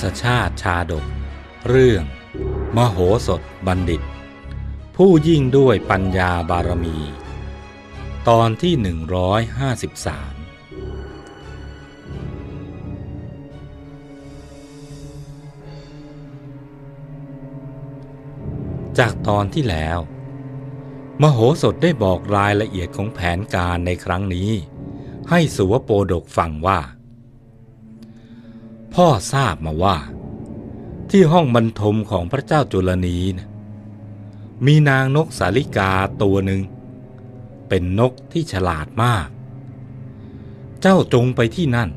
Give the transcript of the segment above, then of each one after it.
ศชาติชาดก เรื่อง มโหสถบัณฑิต ผู้ยิ่งด้วยปัญญาบารมี ตอนที่ 153 จากตอนที่แล้ว มโหสถได้บอกรายละเอียดของแผนการในครั้งนี้ ให้สุวโปดกฟังว่า พ่อทราบมาว่า ที่ห้องบรรทมของพระเจ้าจุลนีนะมีนางนกสาลิกาตัวหนึ่ง เป็นนกที่ฉลาดมาก เจ้าจงไปที่นั่น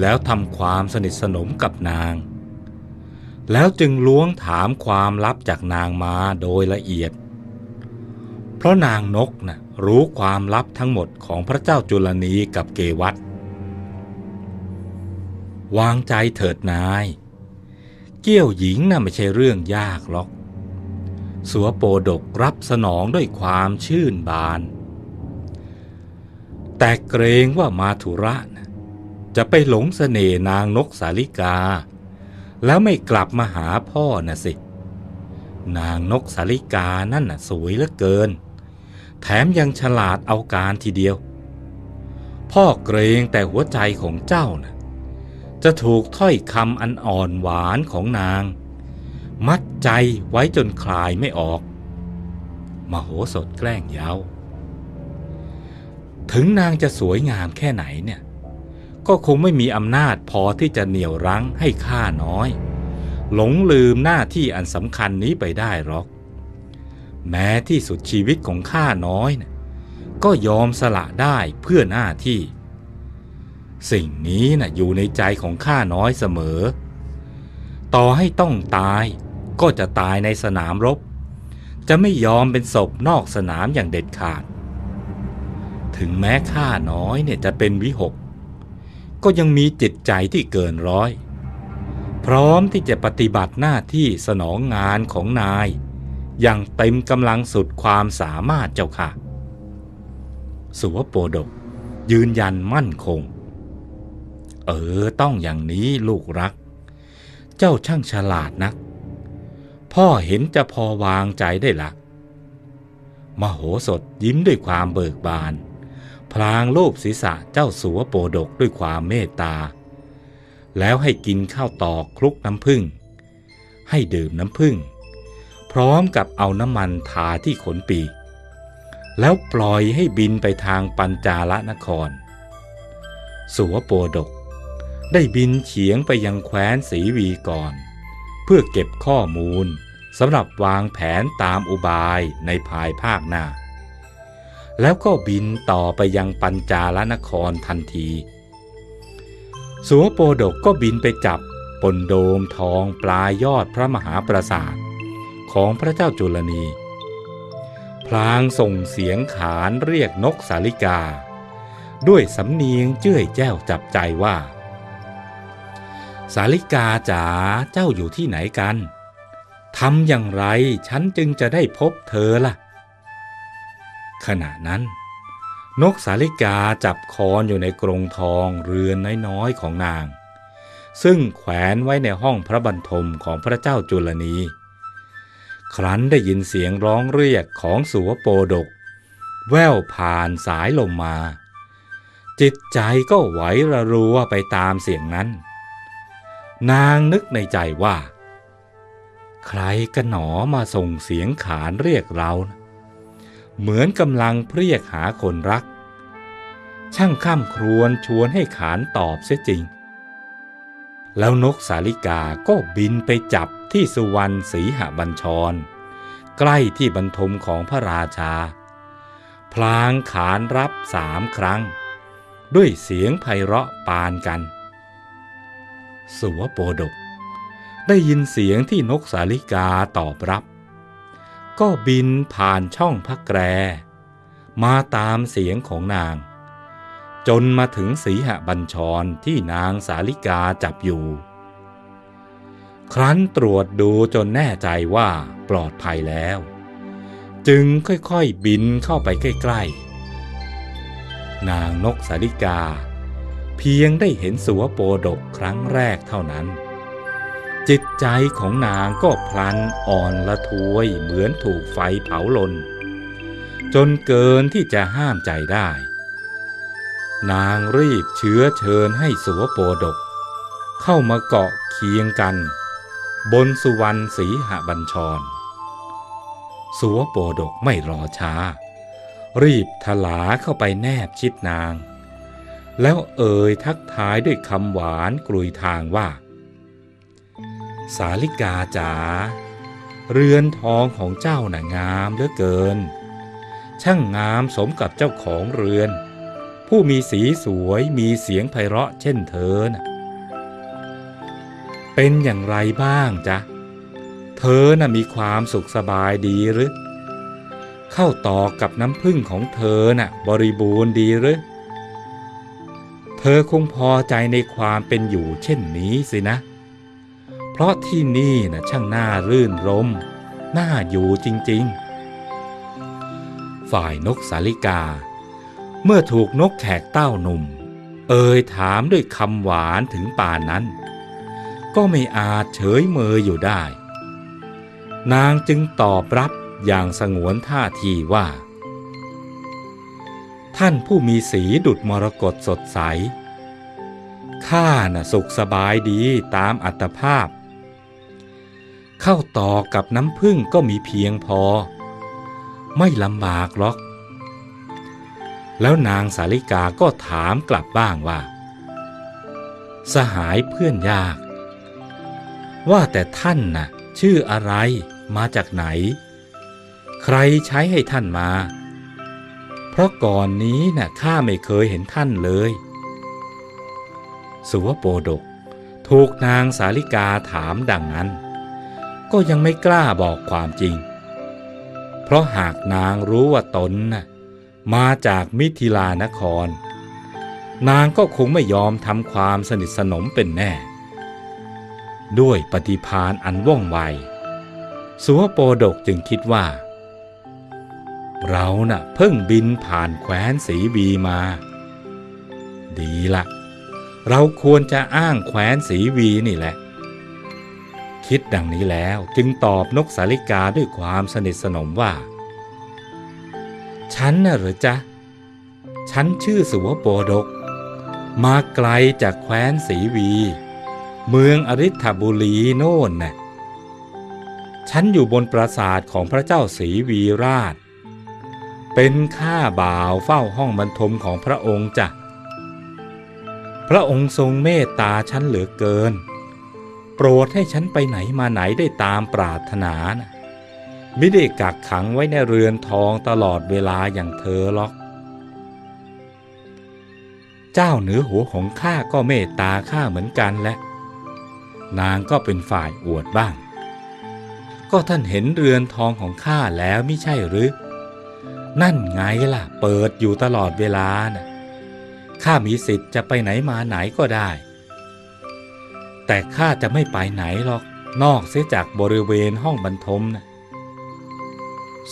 แล้วทำความสนิทสนมกับนาง แล้วจึงล้วงถามความลับจากนางมาโดยละเอียด เพราะนางนกนะ่ะรู้ความลับทั้งหมดของพระเจ้าจุลนีกับเกวัต วางใจเถิดนาย เกี้ยวหญิงน่ะไม่ใช่เรื่องยากหรอก สัวโปดกรับสนองด้วยความชื่นบาน แต่เกรงว่ามาธุระจะไปหลงเสน่ห์นางนกสาลิกา แล้วไม่กลับมาหาพ่อนะสิ นางนกสาลิกานั่นน่ะสวยเหลือเกิน แถมยังฉลาดเอาการทีเดียว พ่อเกรงแต่หัวใจของเจ้านะ จะถูกถ้อยคำอันอ่อนหวานของนาง มัดใจไว้จนคลายไม่ออก มโหสถแกล้งเย้า ถึงนางจะสวยงามแค่ไหนเนี่ย ก็คงไม่มีอำนาจพอที่จะเหนี่ยวรั้งให้ข้าน้อย หลงลืมหน้าที่อันสำคัญนี้ไปได้หรอก แม้ที่สุดชีวิตของข้าน้อยนะก็ยอมสละได้เพื่อหน้าที่ สิ่งนี้นะ่ะอยู่ในใจของข้าน้อยเสมอ ต่อให้ต้องตายก็จะตายในสนามรบ จะไม่ยอมเป็นศพนอกสนามอย่างเด็ดขาด ถึงแม้ข้าน้อยเนี่ยจะเป็นวิหก ก็ยังมีจิตใจที่เกินร้อย พร้อมที่จะปฏิบัติหน้าที่สนองงานของนาย อย่างเต็มกำลังสุดความสามารถเจ้าค่ะ สุวโปดกยืนยันมั่นคง เออต้องอย่างนี้ลูกรัก เจ้าช่างฉลาดนัก พ่อเห็นจะพอวางใจได้ละมโหสถยิ้มด้วยความเบิกบาน พลางโลบศีรษะเจ้าสัวโปดกด้วยความเมตตา แล้วให้กินข้าวตอกคลุกน้ำผึ้งให้ดื่มน้ำผึ้งพร้อมกับเอาน้ำมันทาที่ขนปีกแล้วปล่อยให้บินไปทางปัญจาลนคร สัวโปดก ได้บินเฉียงไปยังแคว้นสีวีก่อน เพื่อเก็บข้อมูลสำหรับวางแผนตามอุบายในภายภาคหน้า แล้วก็บินต่อไปยังปัญจาลนครทันที สัวโปดกก็บินไปจับบนโดมทองปลายยอดพระมหาปราสาทของพระเจ้าจุลนีพลางส่งเสียงขานเรียกนกสาลิกา ด้วยสำเนียงเจ้ยแจ้วจับใจว่า สาลิกาจ๋าเจ้าอยู่ที่ไหนกันทำอย่างไรฉันจึงจะได้พบเธอล่ะ ขณะนั้น นกสาลิกาจับคอนอยู่ในกรงทองเรือนน้อยๆของนาง ซึ่งแขวนไว้ในห้องพระบรรทมของพระเจ้าจุลนี ครั้นได้ยินเสียงร้องเรียกของสัวโปดก แว่วผ่านสายลมมา จิตใจก็ไหวระรัวไปตามเสียงนั้น นางนึกในใจว่า ใครกันหนอมาส่งเสียงขานเรียกเรา เหมือนกำลังเรียกหาคนรัก ช่างข้ามครวนชวนให้ขานตอบเสียจริง แล้วนกสาลิกาก็บินไปจับที่สุวรรณสีหบัญชร ใกล้ที่บรรทมของพระราชา พลางขานรับสามครั้ง ด้วยเสียงไพเราะปานกัน สัวโปดก ได้ยินเสียงที่นกสาลิกาตอบรับ ก็บินผ่านช่องพระแกร มาตามเสียงของนาง จนมาถึงสีหบัญชรที่นางสาลิกาจับอยู่ ครั้นตรวจดูจนแน่ใจว่าปลอดภัยแล้ว จึงค่อยๆบินเข้าไปใกล้ๆ นางนกสาลิกา เพียงได้เห็นสัวโปดกครั้งแรกเท่านั้น จิตใจของนางก็พลันอ่อนละทวยเหมือนถูกไฟเผาลน จนเกินที่จะห้ามใจได้ นางรีบเชื้อเชิญให้สัวโปดก เข้ามาเกาะเคียงกัน บนสุวรรณสีหบัญชร สัวโปดกไม่รอช้า รีบทลาเข้าไปแนบชิดนาง แล้วเอ่ยทักทายด้วยคำหวานกลุยทางว่า สาลิกาจ๋าเรือนทองของเจ้าน่ะงามเหลือเกิน ช่างงามสมกับเจ้าของเรือน ผู้มีสีสวยมีเสียงไพเราะเช่นเธอน่ะเป็นอย่างไรบ้างจ๊ะ เธอน่ะมีความสุขสบายดีหรือ เข้าต่อกับน้ำพึ่งของเธอน่ะ บริบูรณ์ดีหรือ ธอคงพอใจในความเป็นอยู่เช่นนี้สินะ เพราะที่นี่นะช่างน่ารื่นรม น่าอยู่จริงๆ ฝ่ายนกสาลิกา เมื่อถูกนกแขกเต้าหนุ่ม เอ่ยถามด้วยคำหวานถึงป่านนั้น ก็ไม่อาจเฉยเมยอยู่ได้ นางจึงตอบรับอย่างสงวนท่าทีว่า ท่านผู้มีสีดุดมรกตสดใส ข้าน่ะสุขสบายดีตามอัตภาพ เข้าต่อกับน้ำพึ่งก็มีเพียงพอ ไม่ลำบากหรอก แล้วนางสาลิกาก็ถามกลับบ้างว่า สหายเพื่อนยาก ว่าแต่ท่านน่ะ ชื่ออะไรมาจากไหน ใครใช้ให้ท่านมา เพราะก่อนนี้น่ะข้าไม่เคยเห็นท่านเลย สุวโปดกถูกนางสาลิกาถามดังนั้น ก็ยังไม่กล้าบอกความจริง เพราะหากนางรู้ว่าตนน่ะมาจากมิถิลานคร นางก็คงไม่ยอมทำความสนิทสนมเป็นแน่ ด้วยปฏิพานอันว่องไว สุวโปดกจึงคิดว่า เราน่ะเพิ่งบินผ่านแคว้นสีบีมา ดีละ เราควรจะอ้างแคว้นสีวีนี่แหละ คิดดังนี้แล้วจึงตอบนกสาลิกาด้วยความสนิทสนมว่า ฉันน่ะหรือจ๊ะ ฉันชื่อสุวโปดก มาไกลจากแคว้นสีวี เมืองอริ t บุรีโน่นน่ะฉันอยู่บนปราสาทของพระเจ้าสีวีราช เป็นข้าบ่าวเฝ้าห้องบรรทมของพระองค์จ้ะ พระองค์ทรงเมตตาฉันเหลือเกิน โปรดให้ฉันไปไหนมาไหนได้ตามปรารถนานะไม่ได้กักขังไว้ในเรือนทองตลอดเวลาอย่างเธอหรอก เจ้าเหนือหัวของข้าก็เมตตาข้าเหมือนกันแหละ นางก็เป็นฝ่ายอวดบ้าง ก็ท่านเห็นเรือนทองของข้าแล้วไม่ใช่หรือ นั่นไงล่ะ เปิดอยู่ตลอดเวลานะ่ะข้ามีสิทธิ์จะไปไหนมาไหนก็ได้ แต่ข้าจะไม่ไปไหนหรอก นอกเสียจากบริเวณห้องบรรทมนะ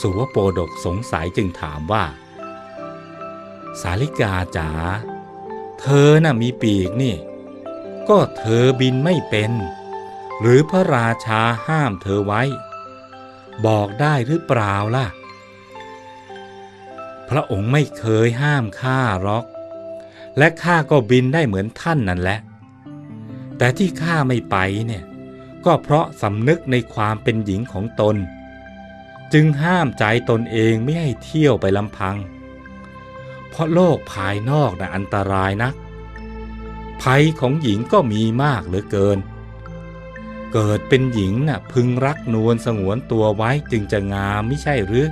สุวโปดกสงสัยจึงถามว่า สาลิกาจ๋า เธอน่ะมีปีกนี่ ก็เธอบินไม่เป็น หรือพระราชาห้ามเธอไว้ บอกได้หรือเปล่าล่ะ พระองค์ไม่เคยห้ามข้าหรอก และข้าก็บินได้เหมือนท่านนั่นแหละ แต่ที่ข้าไม่ไปเนี่ยก็เพราะสำนึกในความเป็นหญิงของตน จึงห้ามใจตนเองไม่ให้เที่ยวไปลำพัง เพราะโลกภายนอกน่ะอันตรายนัก ภัยของหญิงก็มีมากเหลือเกิน เกิดเป็นหญิงน่ะพึงรักนวลสงวนตัวไว้จึงจะงามไม่ใช่หรือ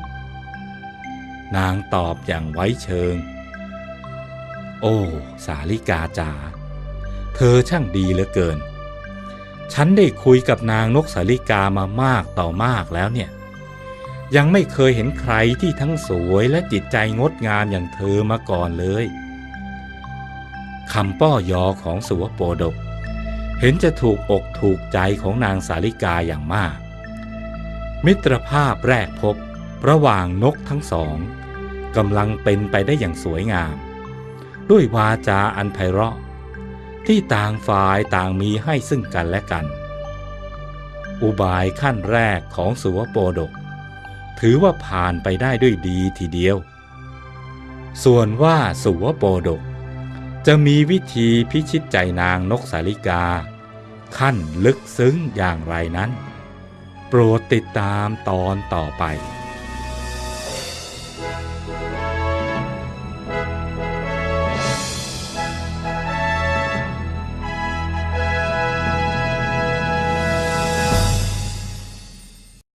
นางตอบอย่างไว้เชิง โอ้ สาลิกาจ๋า เธอช่างดีเหลือเกิน ฉันได้คุยกับนางนกสาลิกามามากต่อมากแล้วเนี่ย ยังไม่เคยเห็นใครที่ทั้งสวยและจิตใจงดงามอย่างเธอมาก่อนเลยคำป้อยอของสุวโปดก เห็นจะถูกอกถูกใจของนางสาลิกาอย่างมาก มิตรภาพแรกพบระหว่างนกทั้งสอง กำลังเป็นไปได้อย่างสวยงาม ด้วยวาจาอันไพเราะ ที่ต่างฝ่ายต่างมีให้ซึ่งกันและกัน อุบายขั้นแรกของสุวโปดก ถือว่าผ่านไปได้ด้วยดีทีเดียว ส่วนว่าสุวโปดก จะมีวิธีพิชิตใจนางนกสาลิกา ขั้นลึกซึ้งอย่างไรนั้น โปรดติดตามตอนต่อไป